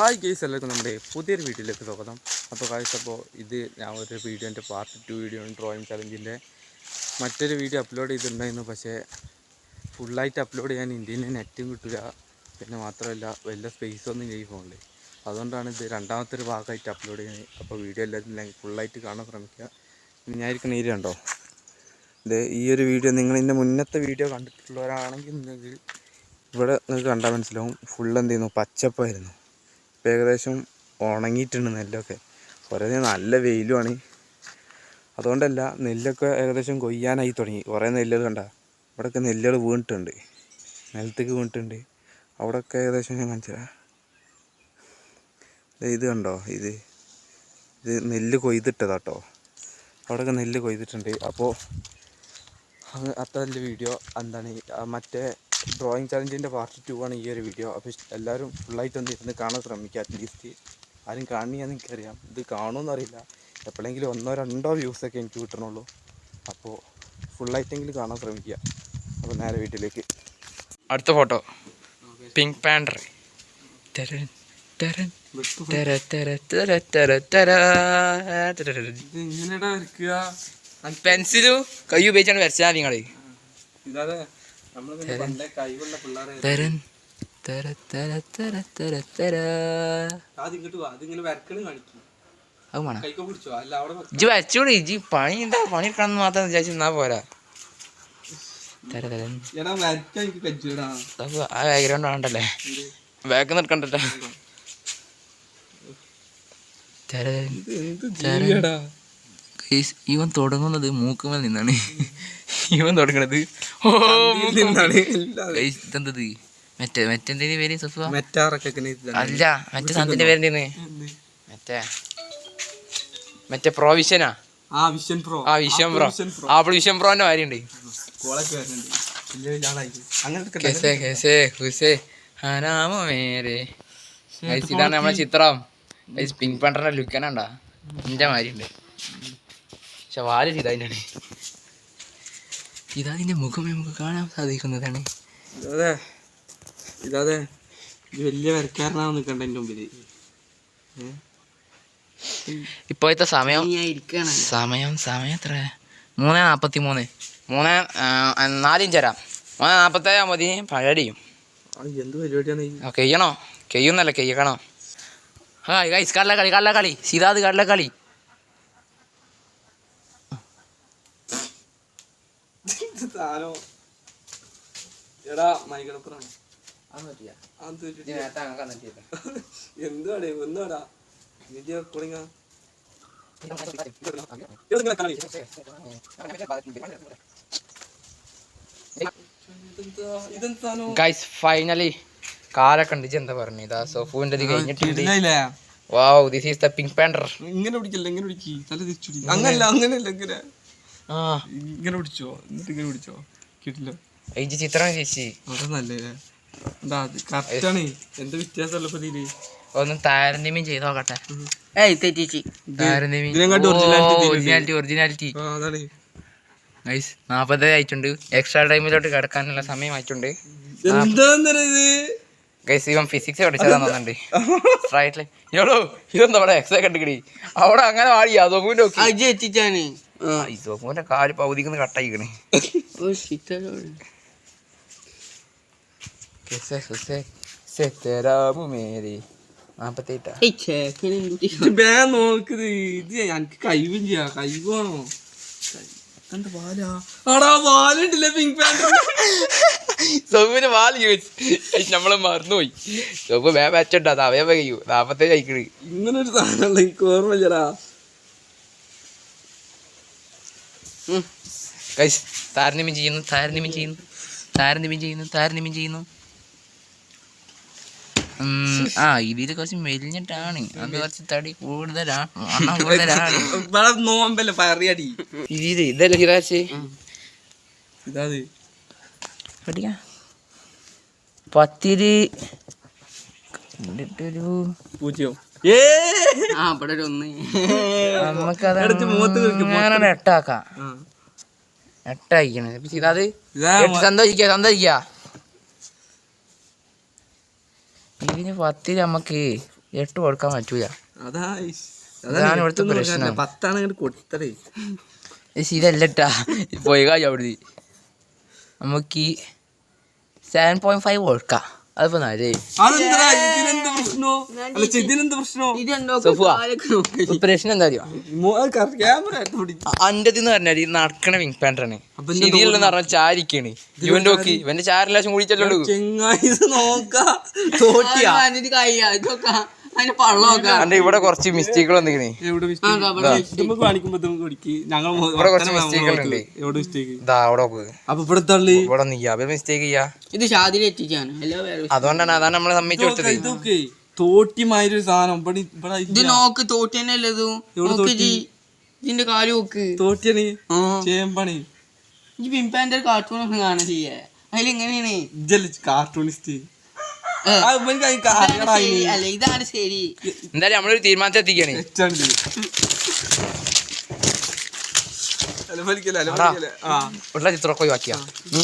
Hi guys എല്ലാവർക്കും നമ്മുടെ പുതിയൊരു വീഡിയോയിലേക്ക് സ്വാഗതം. അപ്പോൾ കാഴ്ച അപ്പോൾ ഇത് ഞാൻ ഒരു വീഡിയോന്റെ പാർട്ട് ടു വീഡിയോ ഡ്രോയിങ് ചലഞ്ചിന്റെ മറ്റൊരു വീഡിയോ അപ്ലോഡ് ചെയ്തിട്ടുണ്ടായിരുന്നു. പക്ഷേ ഫുള്ളായിട്ട് അപ്ലോഡ് ചെയ്യാൻ ഇന്ത്യയിൽ നെറ്റും കിട്ടില്ല പിന്നെ മാത്രമല്ല വലിയ സ്പേസ് ഒന്നും ഈ ഫോണിൽ അതുകൊണ്ടാണ് ഇത് രണ്ടാമത്തെ ഒരു ഭാഗമായിട്ട് അപ്ലോഡ് ചെയ്യുന്നത്. അപ്പോൾ വീഡിയോ എല്ലാവരും ഫുള്ളായിട്ട് കാണാൻ ശ്രമിക്കുക. ഇരിക്കുന്ന ഏരിയ ഉണ്ടോ ഇത് ഈ ഒരു വീഡിയോ നിങ്ങൾ ഇതിന്റെ മുന്നത്തെ വീഡിയോ കണ്ടിട്ടുള്ളവരാണെങ്കിൽ നിങ്ങൾക്ക് ഇവിടെ നിങ്ങൾക്ക് കണ്ടാൽ മനസ്സിലാവും. ഫുൾ എന്ത് ചെയ്യുന്നു? പച്ചപ്പായിരുന്നു. ഇപ്പം ഏകദേശം ഉണങ്ങിയിട്ടുണ്ട് നെല്ലൊക്കെ. കുറേ നല്ല വെയിലുമാണ് അതുകൊണ്ടല്ല നെല്ലൊക്കെ ഏകദേശം കൊയ്യാനായി തുടങ്ങി. കുറേ നെല്ലുകൾ കണ്ട? ഇവിടെയൊക്കെ നെല്ലുകൾ വീണിട്ടുണ്ട്. നിലത്തേക്ക് വീണിട്ടുണ്ട്. അവിടെയൊക്കെ ഏകദേശം ഞാൻ കാണിച്ചു ദേ ഇത് കണ്ടോ? ഇത്. ഇത് നെല്ല് കൊയ്തിട്ടതാട്ടോ. അവിടെയൊക്കെ നെല്ല് കൊയ്തിട്ടുണ്ട്. അപ്പോൾ അത് അത്ര വലിയ വീഡിയോ എന്താണ്? മറ്റേ ഡ്രോയിങ് ചലഞ്ചിന്റെ പാർട്ട് ടു ആണ് ഈ ഒരു വീഡിയോ അപ്പോൾ എല്ലാവരും ഫുള്ളായിട്ടൊന്ന് ഇരുന്ന് കാണാൻ ശ്രമിക്കുക അറ്റ്ലീസ്റ്റ് ആരും കാണിയാന്ന് എനിക്കറിയാം. ഇത് കാണുമെന്നറിയില്ല എപ്പോഴെങ്കിലും ഒന്നോ രണ്ടോ വ്യൂസൊക്കെ എനിക്ക് കിട്ടണുള്ളൂ. അപ്പോൾ ഫുള്ളായിട്ടെങ്കിലും കാണാൻ ശ്രമിക്കുക അപ്പോൾ നേരെ വീട്ടിലേക്ക്. അടുത്ത ഫോട്ടോ പിങ്ക് പാൻഡർ തരൻ തരൻ തര തര തര തര തര. ഇങ്ങനെടാ വരയ്ക്കുക. പെൻസിലും കൈ ഉപയോഗിച്ചാണ് വരച്ചാൽ നിങ്ങൾ ഇതാതെ തരൻ. തര തര തര തര തര. അത് വരച്ചോളി ഇജ്ജ് പണി എന്താ? പണി എടുക്കണം മാത്രം വിചാരിച്ചു എന്നാ പോരാ. തര തരൻ. ആ ബാക്ക്ഗ്രൗണ്ട് വേണ്ടല്ലേ ബാക്ക് നിൽക്കണ്ടല്ലോ. ഇവൻ തുടങ്ങുന്നത് മൂക്കുമേൽ നിന്നാണ്. ഇവൻ തുടങ്ങണത് ഇതെന്തത്? മറ്റേ മറ്റെന്തിന്റെ പേര്. അല്ല മറ്റേ സാധനത്തിന്റെ? മറ്റേ മറ്റേ പ്രൊവിഷനാ ആ വിഷൻ പ്രോ. ആ വിഷൻ പ്രോ. ആപ്പിൾ വിഷൻ പ്രോന്റെ കാര്യണ്ട് ഇതാണ് നമ്മളെ ചിത്രം. പിങ്ക് പണ്ടറിന്റെ ലുക്കനാണ്ടാ. എന്റെ മാരിണ്ട് പക്ഷെ വാൽ ഇതായിട്ടാണ് ഇതാതിന്റെ മുഖം നമുക്ക് കാണാൻ സാധിക്കുന്നതാണ്. ഇതാതെ ഇതാതെ ഇത് വലിയ വരക്കാരനാണ് നിൽക്കണ്ട എന്റെ മുമ്പിൽ ഇപ്പോഴത്തെ സമയം സമയം സമയം എത്ര? മൂന്ന് നാൽപ്പത്തി മൂന്ന് മൂന്ന് നാലും ചേരാം മൂന്ന് നാൽപ്പത്തേഴാ മതി പഴടിയും എന്ത് പരിപാടിയാണ് ആ കെയ്യണോ? കെയ്യുന്നല്ല കെയ്യണോ? ആ ഗൈസ് കടലക്കളി കളി സീതാത് കടലക്കളി സാധനം എടാ മൈകടപ്പുറാണ് എന്തുവാടേ ഒന്നുവാടാ? നിന്റെ കുളിങ്ങ. ഇതെന്താണോ? ഗൈസ് ഫൈനലി കാലൊക്കെ ഉണ്ട്. എന്താ പറഞ്ഞു? ഇതാ സോഫുവിന്റെ ഇത് wow this is the Pink Panther ഇങ്ങനെ പിടിക്കല്ല? ഇങ്ങനെ പിടിക്കി. തല തിരിച്ചു അങ്ങനല്ല അങ്ങനല്ല ഇങ്ങനെ. ഇങ്ങനെ പിടിച്ചോ? എന്നിട്ട് ഇങ്ങനെ പിടിച്ചോ? കിട്ടില്ല. ഇജ്ജ് ചിത്രം ചേച്ചി. അത് നല്ലേ എന്താ കറക്റ്റാണ് എന്ത് വ്യത്യാസമല്ല ഇപ്പൊ ഇതിൽ ഒന്ന് താരതമ്യം ചെയ്ത് നോക്കട്ടെ. ഏയ് തെറ്റിച്ച് ഒറിജിനാലിറ്റി ഒറിജിനാലിറ്റി ഗൈസ് നാൽപ്പത് ആയിട്ടുണ്ട്. എക്സ്ട്രാ ടൈമിലോട്ട് കിടക്കാനുള്ള സമയം ആയിട്ടുണ്ട്. ഗൈസ് ഇവൻ ഫിസിക്സ് പഠിച്ചതാന്ന് തോന്നുന്നുണ്ട്. ഇതെന്താ അവിടെ എക്സേ കണ്ടുകിടി അവിടെ അങ്ങനെ സോഫുവിന്റെ നോക്കി. എത്തിച്ചാണ് ഈ സോഫുവിന്റെ കാൽ പകുതിക്കുന്ന കട്ടായിക്കണ്. നാപ്പത്തേറ്റാ ബേ നോക്കുന്നത് ഇത് എനിക്ക് കഴിവും ചെയ്യാ. കഴിവാണോ? വാൽ? ചോദിച്ചു. നമ്മൾ മറന്നുപോയി. സോഫ് വേ വെച്ചിട്ടാ അവയെ കഴിയൂ. നാപ്പത്തേഴ് കഴിക്കണ്. ഇങ്ങനൊരു ഒരു സാധനം എനിക്ക് ഓർമ്മയില്ലടാ. ഗൈസ് താരതമ്യം ചെയ്യുന്നു താരതമ്യം ചെയ്യുന്നു താരതമ്യം ചെയ്യുന്നു താരതമ്യം ചെയ്യുന്നു. ആ ഇതിൽ കുറച്ച് മെലിഞ്ഞിട്ടാണ്. അത് കുറച്ച് തടി കൂടുതലാണ്. കൂടുതലാണ് നോമ്പല്ലേ പറയടി. ഇത് ഇതല്ലേ ഹിറാശ് ഇതാത്. പഠിക്കാം. പത്തിരി പൂജ്യം. ആ ഇവിടെ ഒരു ഒന്ന്. നമുക്കത് എടുത്ത് മുഖത്ത് വെക്ക്, മുഖത്ത് അങ്ങനെ എട്ടാക്കാം. ആ. എട്ടയക്കണേ അത്? ഇതാ സന്തോഷിക്ക സന്തോഷിക്ക. ഇതിന് പത്തിരി നമുക്ക് എട്ട് കൊടുക്കാൻ പറ്റൂല. അതാ അതാണ് ഇവിടുത്തെ പ്രശ്നം. പത്താണ് ഇങ്ങോട്ട് കൊടുത്തതേ. ഏച്ചി ഇതല്ലട്ടാ പോയി കാര്യം നമുക്ക് സെവൻ പോയിന്റ് ഫൈവ് കൊടുക്കാം. അതിപ്പോ പ്രശ്നോ? നോക്കി. എന്താ അന്റെ എന്ന് പറഞ്ഞാൽ നടക്കണ വിങ് പാൻഡറാണ് ചാരിക്കാണ്. ഇവന്റെ നോക്കി ഇവന്റെ ചാര ലക്ഷം കൂടിച്ചല്ലോ ചെങ്ങായി നോക്കാം. നോക്കാ പള്ളമൊക്കെ. അന്റെ ഇവിടെ കുറച്ച് മിസ്റ്റേക്കുകൾ ഇതാ. ഇവിടെ കുറച്ച് മിസ്റ്റേക്കുകൾ ഉണ്ട്. ഇതാ അവിടെ നോക്ക്. അപ്പൊ ഇവിടെ തള്ളി. ഇവിടെ നീ അവർ മിസ്റ്റേക്ക് ചെയ്യാ. ഇത് ഷാദിൽ എത്തിച്ചാണ് അതുകൊണ്ടാണ് അതാണ് നമ്മളെ സമ്മതിച്ചു കൊടുത്തത്. ഇതൊക്കെ ഒരു സാധനം. ഇത് നോക്ക് തോട്ടി തന്നെ അല്ലത് ഇതിന്റെ കാൽ നോക്ക്. തോട്ടിയാണ് ആ. ചേമ്പണി ഈ പിമ്പാന്റെ കാർട്ടൂൺ ഒക്കെ കാണാൻ ചെയ്യേ അതിലെങ്ങനെയാണ്? കാർട്ടൂണിസ്റ്റ് അല്ല ഇതാണ് ശരി. എന്തായാലും നമ്മളൊരു തീരുമാനത്തിൽ എത്തിക്കണേ. ചിത്രമൊക്കെ ഒഴിവാക്കിയാ. നീ